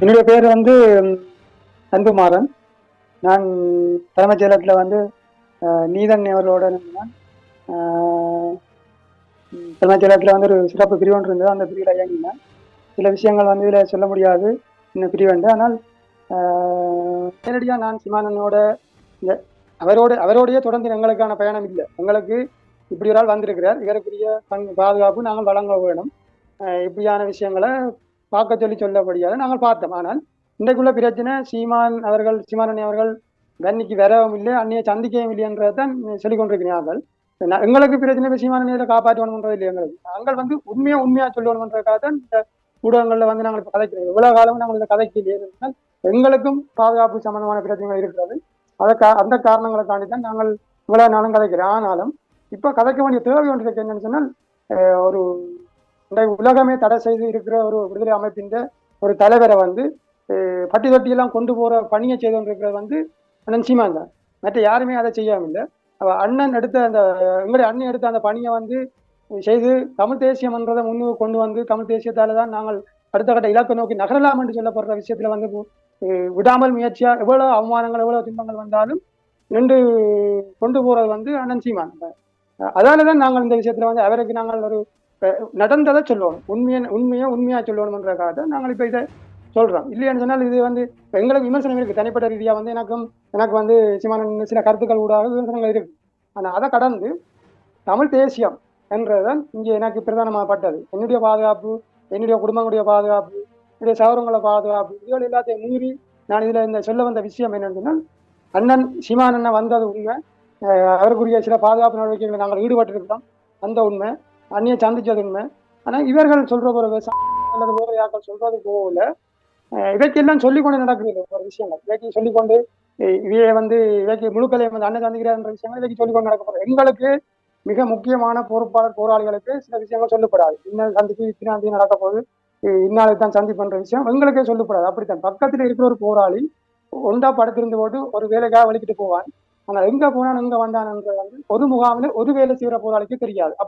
என்னுடைய பேர் வந்து அன்புமாறன். நான் தலைமைச் செயலகத்தில் வந்து நீதன் அவர்களோட நான் தலைமைச் செயலகத்தில் வந்து ஒரு சிறப்பு பிரிவு ஒன்று இருந்தது அந்த பிரிவில் இயங்கினேன். சில விஷயங்கள் வந்து இதில் சொல்ல முடியாது இன்னும் பிரிவுண்டு ஆனால் நேரடியாக நான் சிமானனோட இந்த அவரோட அவரோடையே தொடர்ந்து எங்களுக்கான பயணம் இல்லை. எங்களுக்கு இப்படி ஒரு ஆள் வந்திருக்கிறார். இதற்குரிய பங்கு பாதுகாப்பு நாங்கள் வழங்க வேணும். இப்படியான விஷயங்களை பார்க்க சொல்லி சொல்லப்படியாது நாங்கள் பார்த்தோம். ஆனால் இன்றைக்குள்ள பிரச்சனை சீமான் அவர்கள் சீமானண்ணி அவர்கள் கன்னிக்கு வரவும் இல்லை அன்னையை சந்திக்கவும் இல்லைன்றதான் சொல்லிக் கொண்டிருக்கிறார்கள். எங்களுக்கு பிரச்சனை இப்போ சீமானண்ணியில் காப்பாற்றணும்ன்றது இல்லை எங்களுக்கு. நாங்கள் வந்து உண்மையா உண்மையா சொல்லணுன்றதுக்காக தான் இந்த ஊடகங்களில் வந்து நாங்கள் கதைக்கிறோம். எவ்வளவு காலம் நாங்கள் இந்த கதைக்கு இல்லையே எங்களுக்கும் பாதுகாப்பு சம்பந்தமான பிரச்சனைகள் இருக்கிறது. அதை அந்த காரணங்களை தாண்டி தான் நாங்கள் இவ்வளவு நாளும் கதைக்கிறோம். ஆனாலும் இப்போ கதைக்க வேண்டிய தேவை ஒன்று என்னன்னு சொன்னால் அஹ், ஒரு இந்த உலகமே தடை செய்து இருக்கிற ஒரு விடுதலை அமைப்பின் ஒரு தலைவரை வந்து பட்டி தொட்டியெல்லாம் கொண்டு போகிற பணியை செய்து கொண்டிருக்கிறது வந்து அண்ணன் சீமான் தான். மற்ற யாருமே அதை செய்யாம அண்ணன் எடுத்த அந்த எங்களுடைய அண்ணன் எடுத்த அந்த பணியை வந்து செய்து தமிழ் தேசியம்ன்றதை முன்னு கொண்டு வந்து தமிழ் தேசியத்தால் தான் நாங்கள் அடுத்த கட்ட இலக்கை நோக்கி நகரலாம் என்று சொல்லப்படுற விஷயத்துல வந்து விடாமல் முயற்சியா எவ்வளவு அவமானங்கள் எவ்வளவு துன்பங்கள் வந்தாலும் நின்று கொண்டு போறது வந்து அண்ணன் சீமான் அஹ், தான் நாங்கள் இந்த விஷயத்துல வந்து அவருக்கு நாங்கள் ஒரு நடந்ததை சொல்லணும் உண்மையை உண்மையை உண்மையாக சொல்லணுன்றக்காக தான் நாங்கள் இப்போ இதை சொல்கிறோம் இல்லையான்னு சொன்னால் இது வந்து இப்போ எங்களுக்கு விமர்சனம் இருக்குது தனிப்பட்ட ரீதியாக வந்து எனக்கும் எனக்கு வந்து சிமான சில கருத்துக்கள் ஊடாக விமர்சனங்கள் இருக்கு. ஆனால் அதை கடந்து தமிழ் தேசியம் என்றதுதான் இங்கே எனக்கு பிரதானமாகப்பட்டது. என்னுடைய பாதுகாப்பு என்னுடைய குடும்பங்களுடைய பாதுகாப்பு என்னுடைய சௌரங்களை பாதுகாப்பு இதுகள் எல்லாத்தையும் மீறி நான் இதில் இந்த சொல்ல வந்த விஷயம் என்னன்னு சொன்னால் அண்ணன் சீமான் அண்ணன் வந்தது உண்மை. அவருக்குரிய சில பாதுகாப்பு நடவடிக்கைகளை நாங்கள் ஈடுபட்டிருக்கிறோம். அந்த உண்மை. அந்நிய சந்திச்சதுமே உண்மை ஆனா இவர்கள் சொல்ற ஒரு அல்லது வேறு யாக்கள் சொல்றது போகல. இவைக்கெல்லாம் சொல்லிக்கொண்டு நடக்குது ஒரு விஷயங்கள். இவைக்கு சொல்லிக்கொண்டு இவையை வந்து இவைக்கு முழுக்கலையை வந்து அண்ணன் சந்திக்கிறார்ன்ற விஷயங்கள் இவைக்கு சொல்லிக்கொண்டு நடக்கப்படும் எங்களுக்கு மிக முக்கியமான பொறுப்பாளர் போராளிகளுக்கு சில விஷயங்கள் சொல்லப்படாது. இன்னும் சந்திக்கு இத்தினாந்தி நடக்க போகுது. அஹ் இன்னாளுக்கு தான் சந்திப்புன்ற விஷயம் எங்களுக்கே சொல்லப்படாது. அப்படித்தான். பக்கத்துல இருக்கிற ஒரு போராளி ஒன்றா படுத்திருந்து போட்டு ஒரு வேலைக்காக வலிக்கிட்டு போவான். ஆனால் எங்க போனான் எங்க வந்தான்ன்றது வந்து ஒரு முகாமில் ஒரு வேலை செய்யற போராளிக்கு தெரியாது.